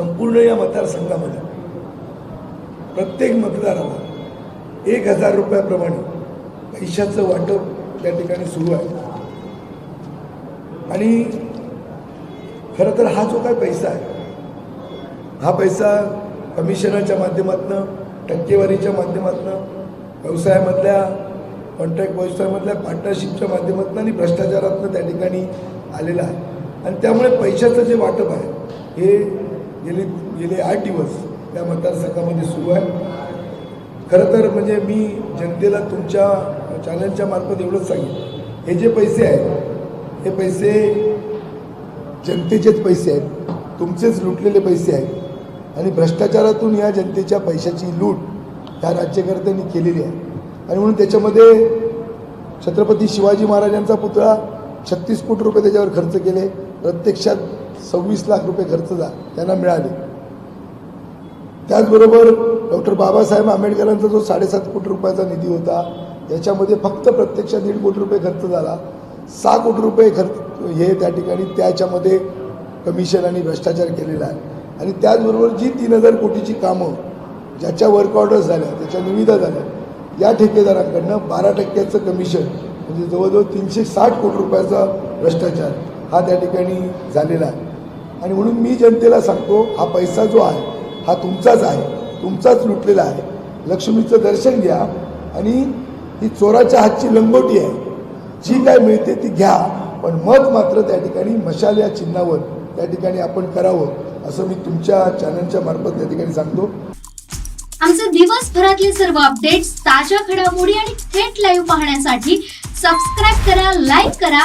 संपूर्ण या मतदारसंघामध्ये प्रत्येक मतदाराला एक हजार रुपयाप्रमाणे पैशाचं वाटप त्या ठिकाणी सुरू आहे. आणि खरं तर हा जो काय पैसा आहे हा पैसा कमिशनरच्या माध्यमातून टक्केवारीच्या माध्यमातून व्यवसायामधल्या कॉन्ट्रॅक्ट व्यवसायामधल्या पार्टनरशिपच्या माध्यमातून आणि भ्रष्टाचारातनं त्या ठिकाणी आलेला आहे. आणि त्यामुळे पैशाचं जे वाटप आहे हे गेले गेले आठ दिवस त्या मतदारसंघामध्ये सुरू आहे. खरं तर म्हणजे मी जनतेला तुमच्या चॅनलच्या मार्फत एवढंच सांगेन. हे जे पैसे आहेत हे पैसे जनतेचेच पैसे आहेत. तुमचेच लुटलेले पैसे आहेत. आणि भ्रष्टाचारातून या जनतेच्या पैशाची लूट ह्या राज्यकर्त्यांनी केलेली आहे. आणि म्हणून त्याच्यामध्ये छत्रपती शिवाजी महाराजांचा पुतळा छत्तीस कोटी रुपये त्याच्यावर खर्च केले. प्रत्यक्षात सव्वीस लाख रुपये खर्च झाला. त्यांना मिळाले. त्याचबरोबर डॉक्टर बाबासाहेब आंबेडकरांचा जो साडेसात कोटी रुपयाचा निधी होता याच्यामध्ये फक्त प्रत्यक्ष दीड कोटी रुपये खर्च झाला. सहा कोटी रुपये खर्च हे त्या ठिकाणी त्याच्यामध्ये कमिशन आणि भ्रष्टाचार केलेला आहे. आणि त्याचबरोबर जी तीन हजार कोटीची कामं ज्याच्या वर्क ऑर्डर्स झाल्या त्याच्या निविदा झाल्या या ठेकेदारांकडनं बारा टक्क्याचं कमिशन म्हणजे जवळजवळ तीनशे साठ कोटी रुपयाचा भ्रष्टाचार हा त्या ठिकाणी झालेला आहे. आणि म्हणून मी जनतेला सांगतो हा पैसा जो आहे हा तुमचाच आहे तुमचाच लुटलेला आहे. लक्ष्मीचं दर्शन घ्या आणि ही चोराच्या हातची लंगोटी आहे. जी काय मिळते ती घ्या पण मत मात्र त्या ठिकाणी मशाल या चिन्हावर त्या ठिकाणी आपण करावं असं मी तुमच्या चॅनलच्या मार्फत त्या ठिकाणी सांगतो. आमचे दिवसभरातले सर्व अपडेट्स ताज्या घडामोडी आणि थेट लाईव्ह पाहण्यासाठी सबस्क्राईब करा लाईक करा